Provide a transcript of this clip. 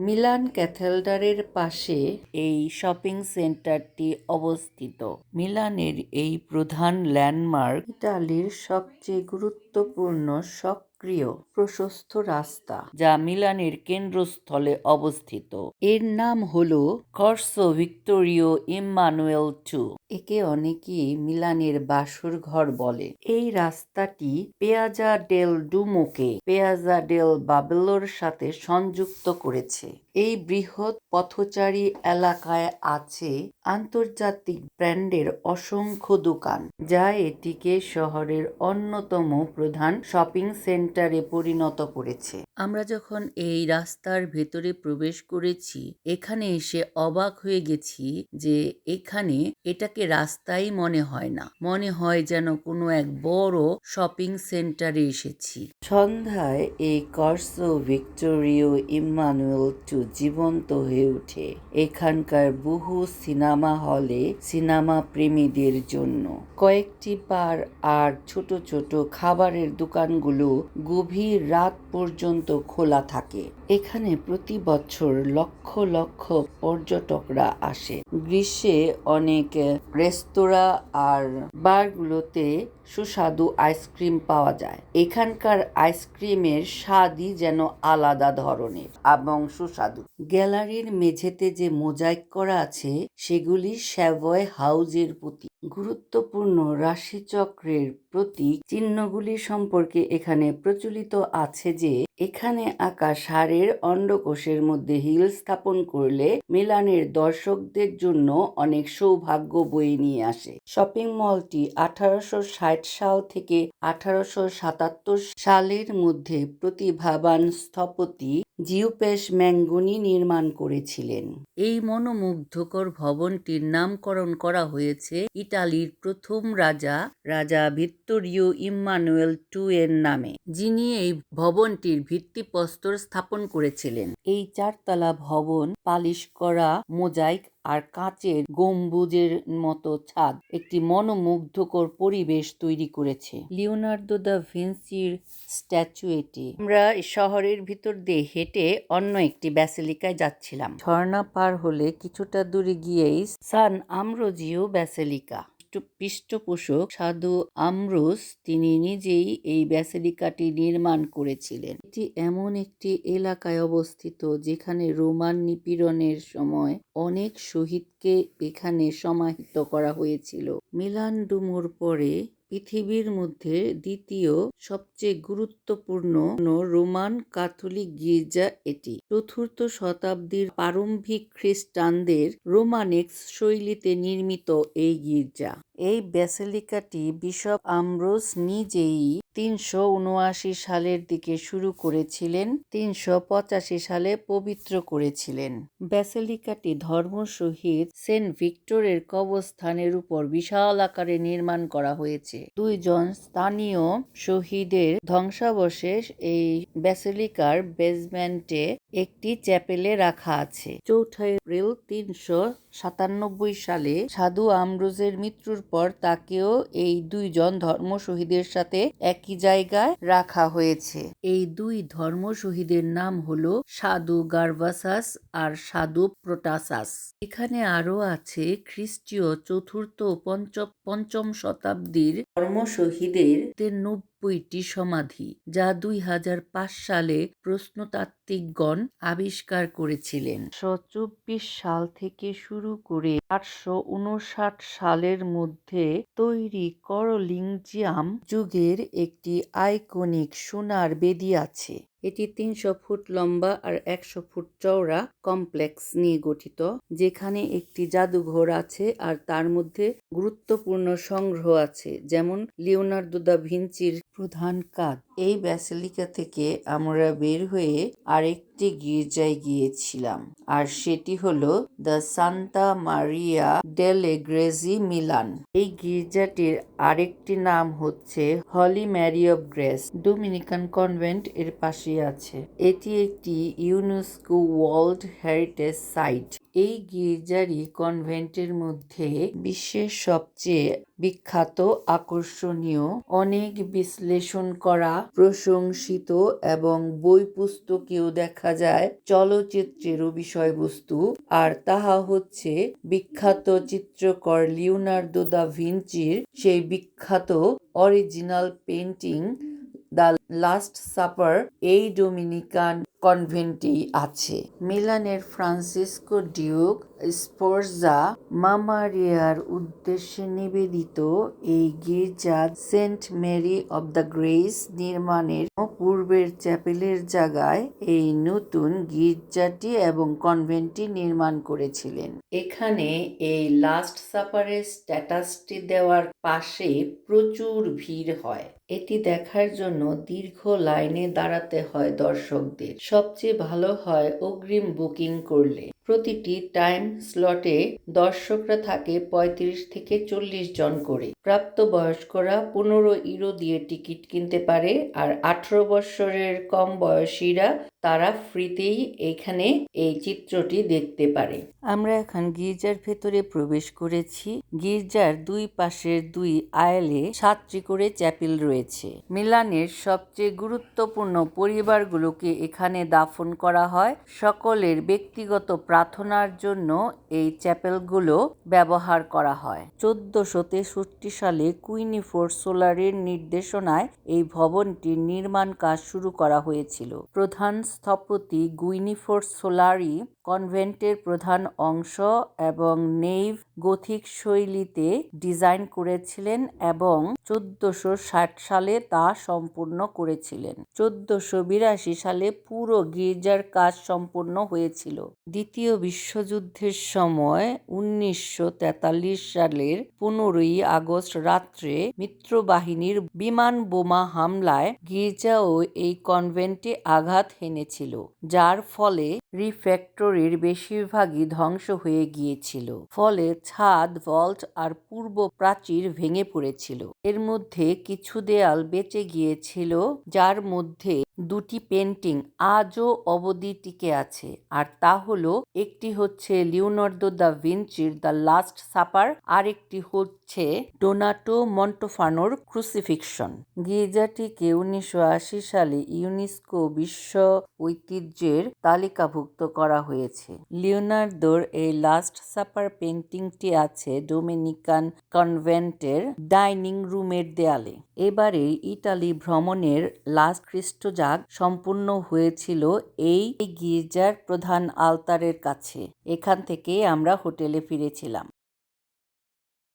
Milan ক্যাথেলডারের পাশে এই shopping সেন্টারটি অবস্থিত। মিলানের এই প্রধান ল্যান্ডমার্ক ইটালির সবচেয়ে গুরুত্বপূর্ণ সক্রিয়, প্রশস্ত রাস্তা যা মিলানের কেন্দ্রস্থলে অবস্থিত। এর নাম হল কর্সো ভিক্টোরিও ইম্মানুয়েল টু। একে অনেকেই মিলানের বাসর ঘর বলে। এই রাস্তাটি পেয়াজা ডেল ডুমোকে পেয়াজা ডেল বাবেলোর সাথে সংযুক্ত করেছে। এই বৃহৎ পথচারী এলাকায় আছে আন্তর্জাতিক ব্র্যান্ডের অসংখ্য দোকান, যা এটিকে শহরের অন্যতম প্রধান শপিং সেন্টারে পরিণত করেছে। আমরা যখন এই রাস্তার ভেতরে প্রবেশ করেছি এখানে এসে অবাক হয়ে গেছি যে এখানে এটাকে রাস্তাই মনে হয় না। মনে হয় যেন কোনো এক বড় শপিং সেন্টারে এসেছি। সন্ধ্যায় এই কর্সো ভিক্টোরিও ইম্মানুয়েল টু জীবন্ত হয়ে ওঠে। এখানকার বহু সিনেমা হলে সিনেমা প্রেমীদের জন্য। কয়েকটি পার আর ছোট ছোট খাবারের দোকানগুলো গভীর রাত পর্যন্ত খোলা থাকে। এখানে প্রতি বছর লক্ষ লক্ষ পর্যটকরা আসে। গ্রীষ্মে অনেক রেস্তোরাঁ আর বারগুলোতে সুস্বাদু আইসক্রিম পাওয়া যায়। এখানকার আইসক্রিমের স্বাদই যেন আলাদা ধরনের এবং সুস্বাদু। গ্যালারির মেঝেতে যে মোজাইক করা আছে, সেগুলি স্যাভয় হাউজের প্রতি। গুরুত্বপূর্ণ রাশিচক্রের প্রতীক চিহ্নগুলি সম্পর্কে এখানে প্রচলিত আছে যে এখানে আঁকা সারের অন্ডকোষের মধ্যে হিল স্থাপন করলে মিলানের দর্শকদের জন্য অনেক সৌভাগ্য বয়ে নিয়ে আসে। শপিং মলটি আঠারোশো ষাট সাল থেকে আঠারোশো সাতাত্তর সালের মধ্যে প্রতিভাবান স্থপতি জিউপেশ ম্যাঙ্গুনি নির্মাণ করেছিলেন। এই মনোমুগ্ধকর ভবনটির নামকরণ করা হয়েছে ইটালির প্রথম রাজা রাজা ভিত্তোরিও ইম্মানুয়েল টু এর নামে, যিনি এই ভবনটির ভিত্তিপ্রস্তর স্থাপন করেছিলেন। এই চারতলা ভবন পালিশ করা মোজাইক আর কাচের গম্বুজের মতো ছাদ একটি মনোমুগ্ধকর পরিবেশ তৈরি করেছে। লিওনার্দো দা ভিন্সির স্ট্যাচু এটি আমরা শহরের ভিতর দিয়ে হেঁটে অন্য একটি ব্যাসিলিকায় যাচ্ছিলাম। ঝর্ণা পার হলে কিছুটা দূরে গিয়েই সান আমরোজিও ব্যাসিলিকা। পৃষ্ঠপোষক সাধু আমরোস, তিনি নিজেই এই ব্যাসিলিকাটি নির্মাণ করেছিলেন। এটি এমন একটি এলাকায় অবস্থিত যেখানে রোমান নিপীড়নের সময় অনেক শহীদকে এখানে সমাহিত করা হয়েছিল। মিলান ডুমুর পরে পৃথিবীর মধ্যে দ্বিতীয় সবচেয়ে গুরুত্বপূর্ণ রোমান ক্যাথলিক গির্জা এটি। চতুর্থ শতাব্দীর প্রারম্ভিক খ্রিস্টানদের রোমানেক্স শৈলীতে নির্মিত এই গির্জা। এই ব্যাসেলিকাটি বিশপ আমব্রোস নিজেই তিনশো উনআশি সালের দিকে শুরু করেছিলেন, তিনশো পঁচাশি সালে পবিত্র করেছিলেন। ব্যাসেলিকাটি ধর্ম শহীদ সেন্ট ভিক্টরের কবরস্থানের উপর বিশাল আকারে নির্মাণ করা হয়েছে। দুইজন স্থানীয় শহীদের ধ্বংসাবশেষ এই ব্যাসেলিকার বেসমেন্টে একটি চ্যাপেলে রাখা আছে। চৌঠা এপ্রিল তিনশো সাতানব্বই সালে সাধু আমরোজের মৃত্যুর পর তাকেও এই দুইজন ধর্ম শহীদের সাথে একই জায়গায় রাখা হয়েছে। এই দুই ধর্ম শহীদের নাম হল সাধু গার্বাসাস আর সাধু প্রোটাসাস। এখানে আরও আছে খ্রিস্টীয় চতুর্থ পঞ্চম পঞ্চম শতাব্দীর ধর্ম শহীদের নব্বইটি সমাধি, যা দুই হাজার পাঁচ সালে প্রশ্নতাত্ত্বিকগণ আবিষ্কার করেছিলেন। চব্বিশ সাল থেকে শুরু করে আটশো উনষাট সালের মধ্যে তৈরি করলিংজিয়াম যুগের একটি আইকনিক সোনার বেদি আছে। এটি তিনশো ফুট লম্বা আর একশো ফুট চওড়া কমপ্লেক্স নিয়ে গঠিত, যেখানে একটি জাদুঘর আছে আর তার মধ্যে গুরুত্বপূর্ণ সংগ্রহ আছে, যেমন লিওনার্দো দা ভিঞ্চির প্রধান কাজ। এই ব্যাসেলিকা থেকে আমরা বের হয়ে আরেকটি গির্জায় গিয়েছিলাম। আর সেটি হলো the Santa Maria delle Grazie Milan. এই গির্জাটির আরেকটি নাম হচ্ছে holy Mary of grace. Dominican convent এর পাশে আছে। এটি একটি ইউনেস্কো ওয়ার্ল্ড হেরিটেজ সাইট। এই গির্জারই কনভেন্টের মধ্যে বিশ্বের সবচেয়ে বিখ্যাত, আকর্ষণীয়, অনেক বিশ্লেষণ করা, প্রশংসিত এবং বই পুস্তকেও দেখা যায় চলচ্চিত্রেরও বিষয়বস্তু। আর তাহা হচ্ছে বিখ্যাত চিত্রকর লিওনার্দো দা ভিঞ্চির সেই বিখ্যাত original painting the Last Supper এই ডোমিনিকান কনভেন্টেই আছে। মিলানের ফ্রান্সিসকো ডিউক স্পোর্জা মামারিয়ার উদ্দেশ্যে নিবেদিত এই গির্জা Saint Mary of the Grace নির্মাণের পূর্বের চ্যাপেলের জায়গায় এই নতুন গির্জাটি এবং কনভেন্টটি নির্মাণ করেছিলেন। এখানে এই লাস্ট সাপারের স্ট্যাটাসটি দেওয়ার পাশে প্রচুর ভিড় হয়। এটি দেখার জন্য দীর্ঘ লাইনে দাঁড়াতে হয় দর্শকদের। সবচেয়ে ভালো হয় অগ্রিম বুকিং করলে। প্রতিটি টাইম স্লটে দর্শকরা থাকে ৩৫ থেকে চল্লিশ জন করে। প্রাপ্তবয়স্করা পনেরো ইউরো দিয়ে টিকিট কিনতে পারে আর আঠারো বৎসরের কম বয়সীরা তারা ফ্রিতেই এখানে এই চিত্রটি দেখতে পারে। আমরা এখন গির্জার ভেতরে প্রবেশ করেছি। গির্জার দুই পাশের দুই আয়ালে সাতটি করে চ্যাপেল রয়েছে। মিলানের সবচেয়ে গুরুত্বপূর্ণ পরিবারগুলোকে এখানে দাফন করা হয়। সকলের ব্যক্তিগত প্রার্থনার জন্য এই চ্যাপেলগুলো ব্যবহার করা হয়। চোদ্দশো তেষট্টি সালে কুইনিফোর সোলারের নির্দেশনায় এই ভবনটির নির্মাণ কাজ শুরু করা হয়েছিল। প্রধান স্থপতি গুইনিফোর সোলারি কনভেন্টের প্রধান অংশ এবং নেইভ গথিক শৈলীতে ডিজাইন করেছিলেন এবং চোদ্দশো ষাট সালে তা সম্পূর্ণ করেছিলেন। চোদ্দশো বিরাশি সালে পুরো গির্জার কাজ সম্পূর্ণ হয়েছিল। দ্বিতীয় বিশ্বযুদ্ধের সময় উনিশশো তেতাল্লিশ সালের পনেরোই আগস্ট রাত্রে মিত্রবাহিনীর বিমান বোমা হামলায় গির্জা ও এই কনভেন্টে আঘাত হেনেছিল, যার ফলে রিফ্যাক্টরির বেশিরভাগই ধ্বংস হয়ে গিয়েছিল। ফলে ছাদ, ভল্ট আর পূর্ব প্রাচীর ভেঙে পড়েছিল। এর মধ্যে কিছু দেয়াল বেঁচে গিয়েছিল, যার মধ্যে দুটি পেন্টিং আজও অবধি টিকে আছে। আর তা হলো, একটি হচ্ছে লিওনার্দো দ্য ভিঞ্চির দ্য লাস্ট সাপার আর একটি হচ্ছে ডোনাটো মন্টোফানোর ক্রুসিফিকশন গির্জাটিকে উনিশশো আশি সালে ইউনেস্কো বিশ্ব ঐতিহ্যের তালিকাভুক্ত করা হয়েছে। লিওনার্দোর এই লাস্ট সাপার পেন্টিংটি আছে ডোমিনিকান কনভেন্টের ডাইনিং রুমের দেয়ালে। এবারে ইটালি ভ্রমণের লাস্ট খ্রিস্টজাগ সম্পূর্ণ হয়েছিল এই গির্জার প্রধান আলতারের কাছে। এখান থেকে আমরা হোটেলে ফিরেছিলাম।